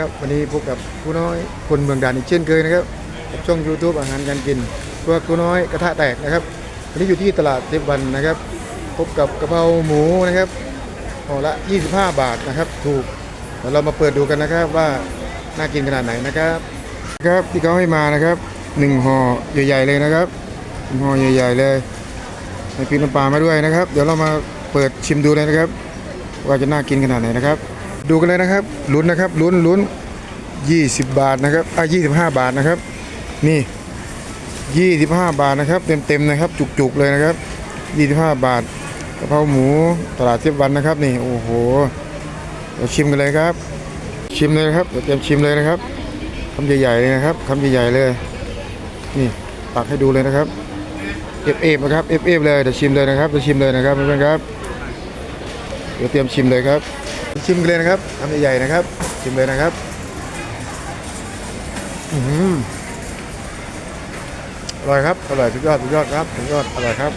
ครับวันนี้พบกับครูน้อยคนเมืองด่านอีกเช่นเคยนะครับกับช่อง YouTube อาหารการกินพวกครูน้อยกระทะแตกนะครับวันนี้อยู่ที่ตลาดเทพวันนะครับ พบกับกะเพราหมูนะครับห่อละ 25 บาทนะครับ ถูกเดี๋ยวเรามาเปิดดูกันนะครับว่าน่ากินขนาดไหนนะครับครับที่เขาให้มานะครับหนึ่งห่อใหญ่ๆเลยนะครับหนึ่งห่อใหญ่ ๆเลยให้พริกน้ำปลามาด้วยนะครับ เดี๋ยวเรามาเปิดชิมดูเลยนะครับ ว่าจะน่ากินขนาดไหนนะครับ ดูกันเลยนะครับลุ้นนะครับลุ้นลุ้น20 บาทนะครับอะ25 บาทนะครับ นี่ 25 บาทนะครับ เต็มเต็มๆนะครับ จุกๆเลยนะครับ 25 บาทกะเพราหมูตลาดเทียบวันนะครับ นี่โอ้โหเดี๋ยวชิมกันเลยครับ ชิมเลยนะครับเดี๋ยวเตรียมชิมเลยนะครับคำใหญ่ๆเลยนะครับคำใหญ่ๆเลย นี่ตักให้ดูเลยนะครับเอฟเอฟนะครับเอฟเอฟเลยเดี๋ยวชิมเลยนะครับเดี๋ยวชิมเลยนะครับเพื่อนๆครับเดี๋ยวเตรียมชิมเลยครับ ชิมกันเลยนะครับทำใหญ่ๆนะครับ ชิมเลยนะครับ อืมอร่อยครับ อร่อยสุดยอดสุดยอดครับสุดยอดอร่อยครับ